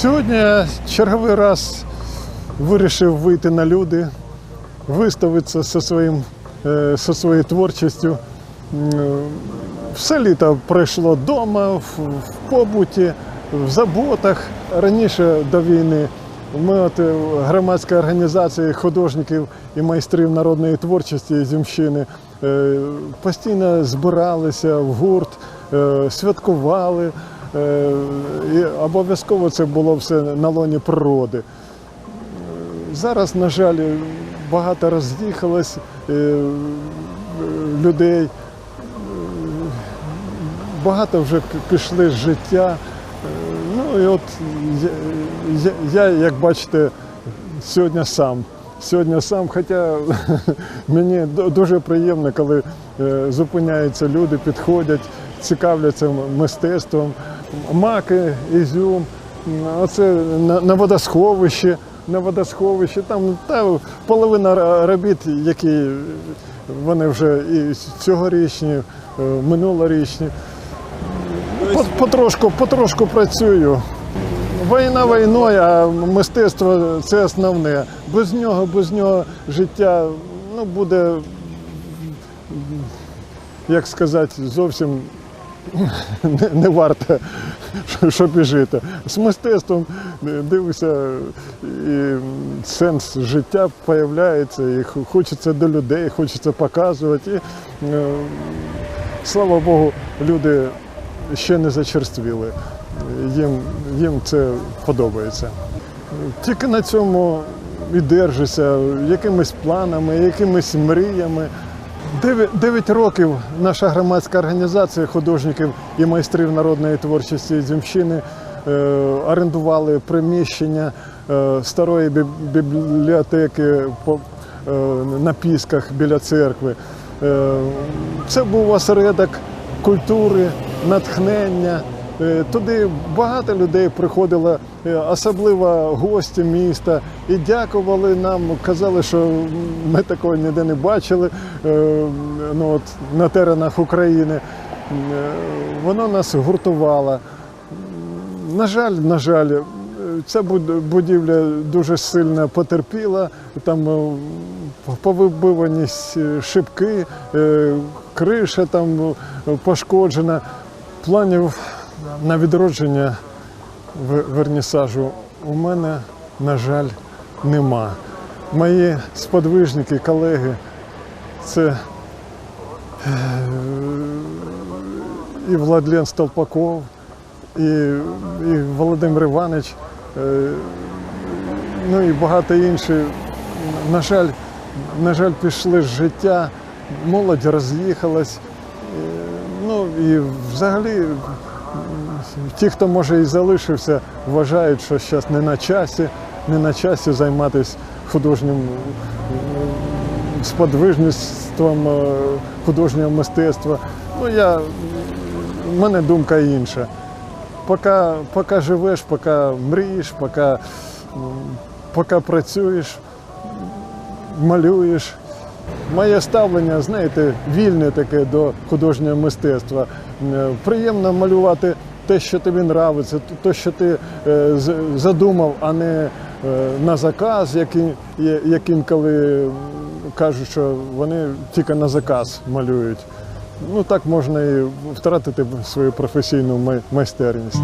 Сьогодні черговий раз вирішив вийти на люди, виставитися зі, своїм, е, зі своєю творчістю. Е, Все літо пройшло вдома, в, побуті, в заботах. Раніше до війни ми от е, громадська організація художників і майстрів народної творчості Зімщини постійно збиралися в гурт, святкували. Е, І обов'язково це було все на лоні природи. Зараз, на жаль, багато роз'їхалось е, е, людей, Е, багато вже пішли з життя. Е, Ну і от я, я, як бачите, сьогодні сам. Сьогодні сам, хоча мені ду- дуже приємно, коли е, зупиняються люди, підходять, цікавляться мистецтвом. Маки, ізюм, оце на, на водосховищі, на водосховищі, там та, половина робіт, які вони вже і цьогорічні, е, минулорічні. Потрошку, потрошку працюю. Війна війною, а мистецтво це основне. Без нього, без нього життя ну, буде, як сказати, зовсім не, варто, щоб і жити. З мистецтвом дивишся, і сенс життя з'являється, і хочеться до людей, хочеться показувати. І, е, слава Богу, люди ще не зачерствіли. Їм, їм це подобається. Тільки на цьому і держуся, якимись планами, якимись мріями. Дев'ять- років наша громадська організація художників і майстрів народної творчості Зімщини е, орендували приміщення е, старої бібліотеки е, на Пісках біля церкви. Це був осередок культури, натхнення. Е, Туди багато людей приходило, е, особливо гості міста, і дякували нам, казали, що ми такого ніде не бачили е, ну, от, на теренах України. Воно нас гуртувало. На жаль, на жаль, ця будівля дуже сильно потерпіла. Там повибивані шибки, криша там пошкоджена. Планів на відродження вернісажу у мене, на жаль, нема. Мої сподвижники, колеги, це е, і Владлен Столпаков, і, і Володимир Іванович, е, ну і багато інші. На жаль, на жаль, пішли з життя, молодь роз'їхалась. Е, Ну і взагалі ті, хто може і залишився, вважають, що зараз не на часі, не на часі займатися художнім сподвижництвом е, художнього мистецтва. Ну я в мене думка інша. Поки, поки живеш, поки мрієш, поки, поки працюєш, малюєш. Моє ставлення, знаєте, вільне таке до художнього мистецтва. Е, Приємно малювати те, що тобі подобається, те, що ти е, задумав, а не е, на заказ, який, я- яким коли кажуть, що вони тільки на заказ малюють. Ну так можна і втратити свою професійну майстерність.